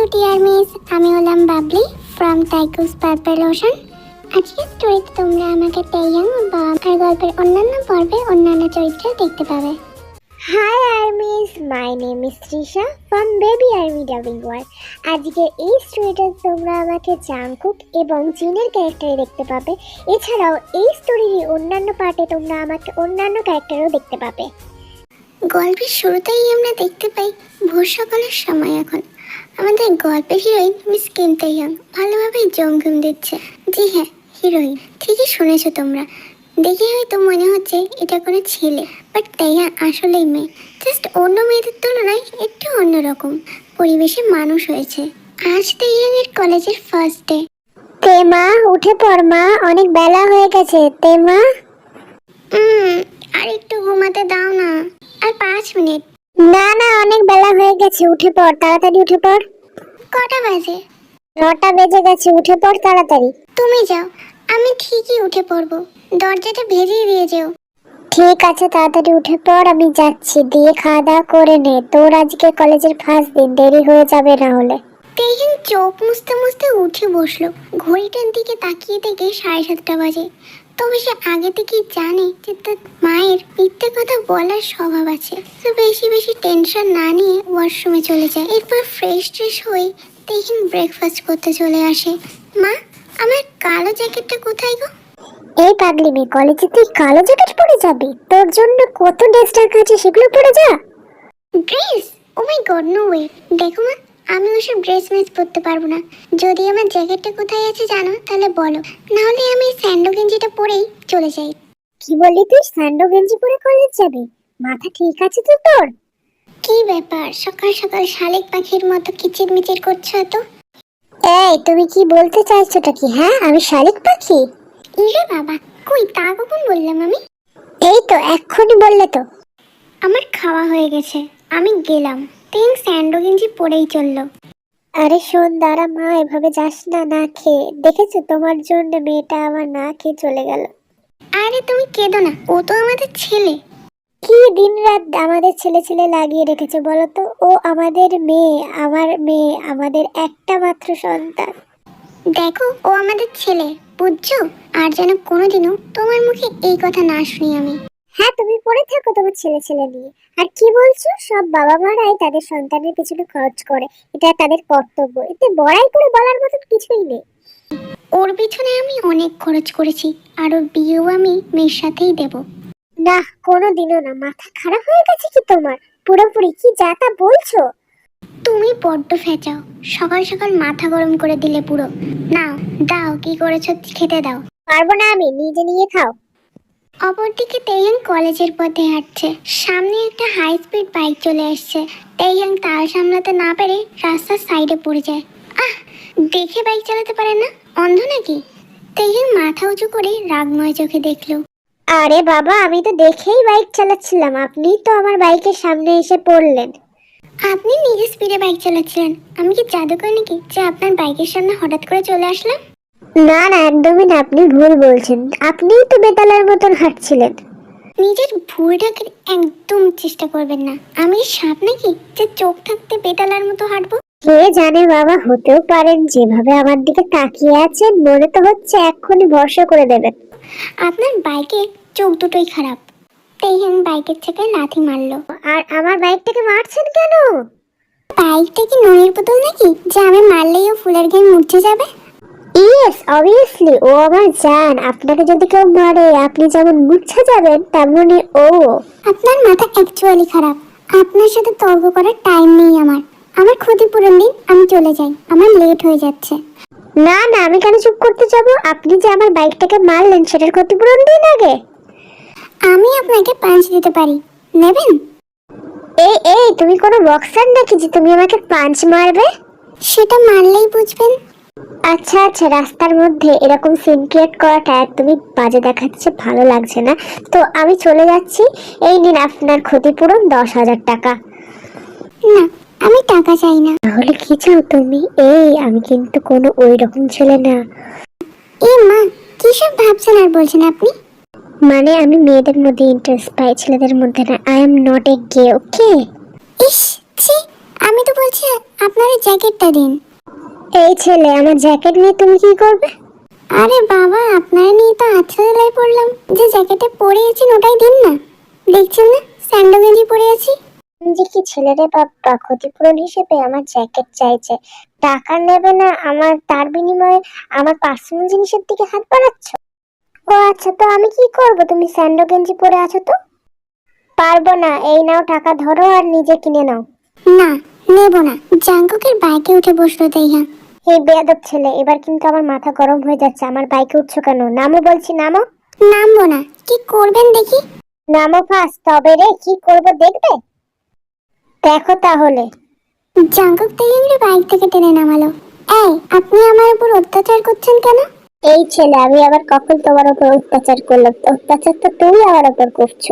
Armies আমি হলাম Babli from টাইকুস purple ocean আজকের স্টোরিতে তোমরা আমাকে তেইয়াং বা আর গল্পের অন্যান্য পর্বে অন্যান্য চরিত্র দেখতে পাবে। Hi armys my name is Trisha from baby army dubbing war আজকের এই স্টোরিটা তোমরা আমাকে জাংকুক এবং জিনের ক্যারেক্টারে দেখতে পাবে। এছাড়াও এই স্টোরির অন্যান্য পার্টে তোমরা আমাকে অন্যান্য ক্যারেক্টারও দেখতে পাবে। গল্পের শুরুতেই আমরা দেখতে পাই ভোর সকালের সময় এখন। আমাদের গল্পের হিরোইন মিস কিম তাইয়াং ভালোভাবে জমঘুম দিচ্ছে। জি হ্যাঁ হিরোইন ঠিকই শুনেছো তোমরা। দেখে হয়তো মনে হচ্ছে এটা কোনো ছেলে বাট তাইয়া আসলেই মেয়ে। জাস্ট অন্য মেয়েদের তুলনায় একটু অন্যরকম। পরিবেশে মানুষ হয়েছে। আজ তাইয়াংয়ের কলেজের ফার্স্ট ডে তে মা উঠে পড় মা, অনেক বেলা হয়ে গেছে। তে মা আর একটু ঘুমাতে দাও না। আর পাঁচ মিনিট। না না অনেক বেলা হয়ে গেছে। উঠে পড় তাড়াতাড়ি উঠে পড়। কটা বাজে? নটা বেজে গেছে উঠে পড় তাড়াতাড়ি। তুমি যাও আমি ঠিকই উঠে পড়ব। দরজাটা ভেজিয়ে দিয়ে যেও। ঠিক আছে তাড়াতাড়ি উঠে পড় আমি যাচ্ছি। দিয়ে খাওয়া দাওয়া করে নে। তোর আজকে কলেজের ফার্স্ট দিন দেরি হয়ে যাবে না হলে। তেহিন চোখ মুছতে মুছতে উঠে বসল। ঘড়িটার দিকে তাকিয়ে থেকে সাড়ে সাতটা বাজে। তবে সে আগে থেকেই জানে যে তার মায়ের মিথ্যে কথা বলার স্বভাব আছে। তো বেশি বেশি টেনশন না নিয়ে ওয়াশরুমে চলে যায়। এরপর ফ্রেশ ট্রেশ হয়ে তেহিন ব্রেকফাস্ট করতে চলে আসে। মা আমার কালো জ্যাকেটটা কোথায় গো? এই পাগলি মেয়ে কলেজে তুই কালো জ্যাকেট পরে যাবি? তোর জন্য কত ড্রেস রাখা আছে সেগুলো পরে যা! Dress oh my God no way দেখো মা আমি ওসব ড্রেস ম্যাচ পরতে পারব না। যদি আমার জ্যাকেটটা কোথায় আছে জানো তাহলে বলো। নাহলে আমি স্যান্ডো গেঞ্জিটা পরেই চলে যাই। কি বললি তুই? স্যান্ডো গেঞ্জি পরে কলেজ যাবি? মাথা ঠিক আছে তো তোর? কি ব্যাপার? সকাল সকাল শালিক পাখির মতো কিচির মিচির করছ এত? এই তুমি কি বলতে চাইছোটা কি হ্যাঁ? আমি শালিক পাখি? ইরে বাবা কই তা কখন বললাম আমি? এই তো এক্ষুনি বললে তো। আমার খাওয়া হয়ে গেছে আমি গেলাম। তিন স্যান্ডো গেঞ্জি পরেই চলল। আরে শোন দাঁড়া মা এভাবে যাস না না খেয়ে। দেখেছ তোমার জন্য মেয়েটা আমার না খেয়ে চলে গেল। আরে তুমি কেঁদো না ও তো আমাদের ছেলে। কি দিন রাত আমাদের ছেলে ছেলে লাগিয়ে রেখেছে বলো তো? ও আমাদের মেয়ে আমার মেয়ে আমাদের একটা মাত্র সন্তান। দেখো ও আমাদের ছেলে বুঝছ? আর যেন কোনোদিনও তোমার মুখে এই কথা না শুনি আমি। হ্যাঁ তুমি পড়ে থাকো তোমার ছেলে ছেলে নিয়ে। আর কি বলছো? সব বাবা মারাই তাদের সন্তানের পিছনে খরচ করে। এটা তাদের কর্তব্য। এতে বড়াই করে বলার মতন কিছুই নেই। ওর পিছনে আমি অনেক খরচ করেছি। আর ওর বিয়েও আমি মেয়ের সাথেই দেব। না কোনো দিনও না। মাথা খারাপ হয়ে গেছে কি তোমার? পুরোপুরি কি যা তা বলছো? তুমি বড্ড ফেঁচাও। সকাল সকাল মাথা গরম করে দিলে পুরো। নাও দাও কি করেছ খেতে দাও। পারব না আমি। নিজে নিয়ে খাও। অপরদিকে তেইয়াং কলেজের পথে হাঁটছে। সামনে একটা হাই স্পিড বাইক চলে আসছে। তেইয়াং তাল সামলাতে না পেরে রাস্তার সাইডে পড়ে যায়। আহ, দেখে বাইক চালাতে পারে না? অন্ধ নাকি? তেইয়াং মাথা উঁচু করে রাগময় চোখে দেখল। আরে বাবা, আমি তো দেখেই বাইক চালাচ্ছিলাম। আপনি তো আমার বাইকের সামনে এসে পড়লেন। আপনি নিজে স্পিডে বাইক চালাচ্ছিলেন। আমি কি জাদুকর নাকি যে আপনার বাইকের সামনে হঠাৎ করে চলে আসলাম? না না একদমই না আপনি ভুল বলছেন। আপনিই তো বেতালার মতন হাঁটছিলেন। নিজের ভুল ঢাকার একদম চেষ্টা করবেন না। আমি সাপ নাকি যে চোখ থাকতে বেতালার মতো হাঁটবো? কে জানে বাবা হতেও পারেন যেভাবে আমার দিকে তাকিয়ে আছেন মনে তো হচ্ছে এক্ষুনি ভরসা করে দেবেন। আপনার বাইকের চোখ দুটোই খারাপ। তেইহান বাইকের থেকে লাথি মারলো। আর আমার বাইকটাকে মারছেন কেন? বাইকটা কি নুনের বোতল নাকি? যে আমি মারলেই ও ফুলের গায়ে মুছে যাবে? ইয়েস অবভিয়াসলি ও আমার জান। আপনাকে যদি কেউ মারে আপনি যেমন মুছে যাবেন তেমনই ও। আপনার মাথা অ্যাকচুয়ালি খারাপ। আপনার সাথে তর্ক করার টাইম নেই আমার। আমার ক্ষতিপূরণ দিন আমি চলে যাই। আমার লেট হয়ে যাচ্ছে। না না আমি কেন চুপ করতে যাব? আপনি যে আমার বাইকটাকে মারলেন সেটার ক্ষতিপূরণ দিন আগে। আমি আপনাকে পাঁচ দিতে পারি। নেবেন? এই এই তুমি কোনো বক্সার নাকি যে তুমি আমাকে পাঁচ মারবে? সেটা মারলেই বুঝবেন। আচ্ছা আচ্ছা রাস্তার মধ্যে এরকম সিন ক্রিয়েট করাটা একদমই বাজে দেখাচ্ছে ভালো লাগছে না। তো আমি চলে যাচ্ছি এই নিন আপনার ক্ষতিপূরণ দশ হাজার টাকা। না আমি টাকা চাই না। তাহলে কি চাও তুমি? এই আমি কিন্তু কোনো ওই রকম ছেলে না। এ মা কি সব ভাবছেন আর বলছেন আপনি? মানে আমি মেয়েদের মধ্যে ইন্টারেস্ট পাই ছেলেদের মধ্যে না। I am not a gay okay ইস ছি আমি তো বলছি আপনার জ্যাকেটটা দিন। এই ছেলে আমার জ্যাকেট নিয়ে তুমি কি করবে? আরে বাবা আপনার নিয়ে তো আছড়ালাই পড়লাম। যে জ্যাকেটে পরে আছেন ওটাই দিন না। দেখছেন না স্যান্ডো গেঞ্জি পরে আছি যে কি ছেলেরে বাবা ক্ষতিপূরণ হিসেবে আমার জ্যাকেট চাইছে। টাকা নেবে না আমার তার বিনিময়ে আমার পার্সোনাল জিনিসের দিকে হাত বাড়াচ্ছ? ও আচ্ছা তো আমি কি করব? তুমি স্যান্ডো গেঞ্জি পরে আছো তো? পারব না এই নাও টাকা ধরো আর নিজে কিনে নাও। না নেব না। জাঙ্কুকের বাইকে উঠে বসল তাইহা এই বেয়াদব ছেলে এবার কিন্তু আমার মাথা গরম হয়ে যাচ্ছে আমার বাইকে উঠছো কেন? নামো বলছি নামো। নামবো না কি করবেন দেখি? নামো ফার্স্ট তবে রে কি করব দেখবে? দেখো তাহলে। জাঙ্কুক তাইয়াংরে বাইক থেকে টেনে নামালো। এই আপনি আমার উপর অত্যাচার করছেন কেন? এই ছেলে আমি আবার কখন তোমার উপর অত্যাচার করলাম? অত্যাচার তো তুমি আমার উপর করছ।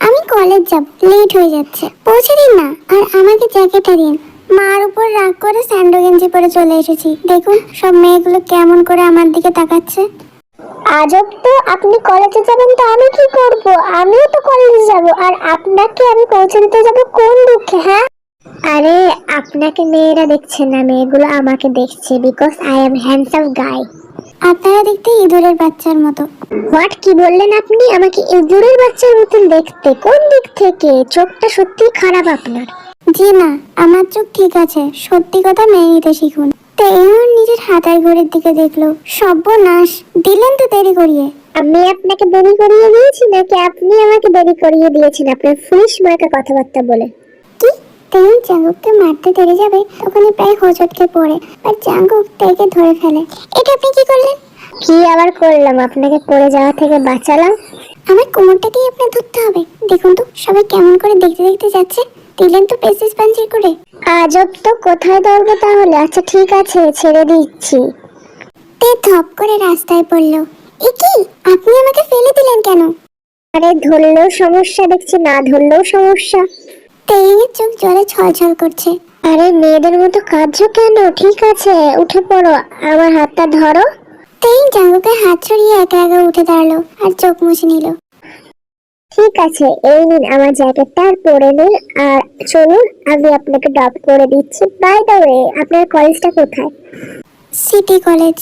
আমি কলেজ যাব লেট হয়ে যাচ্ছে। পৌঁছে দিন না আর আমাকে জ্যাকেটটা দিন। মার উপর রাগ করে স্যান্ডো গেঞ্জি পরে চলে এসেছি। দেখুন সব মেয়েগুলো কেমন করে আমার দিকে তাকাচ্ছে। আজব তো আপনি কলেজে যাবেন তো আমি কি করব? আমিও তো কলেজে যাব আর আপনাকে আমি পৌঁছে দিতে যাব কোন দুঃখে হ্যাঁ? আরে আপনাকে মেয়েরা দেখছে না মেয়েগুলো আমাকে দেখছে because I am handsome guy আপনারা দেখতে ইঁদুরের বাচ্চার মতো। হোয়াট কি বললেন আপনি? আমাকে ইঁদুরের বাচ্চার মতন দেখতে। কোন দিক থেকে? চোখটা সত্যি খারাপ আপনার। জি না আমার চোখ ঠিক আছে। সত্যি কথা মেনে নিতে শিখুন। নিজের হাতার ঘড়ির দিকে দেখল। সর্বনাশ দিলেন তো দেরি করিয়ে। আমি আপনাকে দেরি করিয়ে দিয়েছি নাকি আপনি আমাকে দেরি করিয়ে দিয়েছেন? আপনার ফুলিশ মার্কা কথাবার্তা বলে। কি? মারতে দেরি যাবে তখনই প্রায় হোঁচটকে পড়ে আর জাঙ্গুক তেকে ধরে ফেলে। এটা আপনি কি করলেন? কি আবার করলাম? আপনাকে পড়ে যাওয়া থেকে বাঁচালাম? আমার কোমরটাকেই আপনার ধরতে হবে। দেখুন তো সবাই কেমন করে দেখতে দেখতে যাচ্ছে। দিলেন তো পেসিস পাঞ্চির করে? আজব তো কোথায় ধরবো তাহলে? আচ্ছা ঠিক আছে, ছেড়ে দিচ্ছি। তে ধপ করে রাস্তায় পড়ল। এ কি? আপনি আমাকে ফেলে দিলেন কেন? আরে, ধরলেও সমস্যা, দেখছি না ধরলেও সমস্যা। তেইনের চোখ জলে ছলছল করছে। আরে, মেয়েদের মতো কাঁদছো কেন? ঠিক আছে, উঠে পড়ো, আমার হাতটা ধরো। তেইন জাঙ্গুকে হাত ছড়িয়ে একা একা উঠে দাঁড়াল আর চোখ মুছে নিল। ঠিক আছে, এই নিন আমার জ্যাকেটটা, আর পরে নিন, আর চলুন, আমি আপনাকে ড্রপ করে দিচ্ছি। বাই দ্য ওয়ে আপনার কলেজটা কোথায়? City college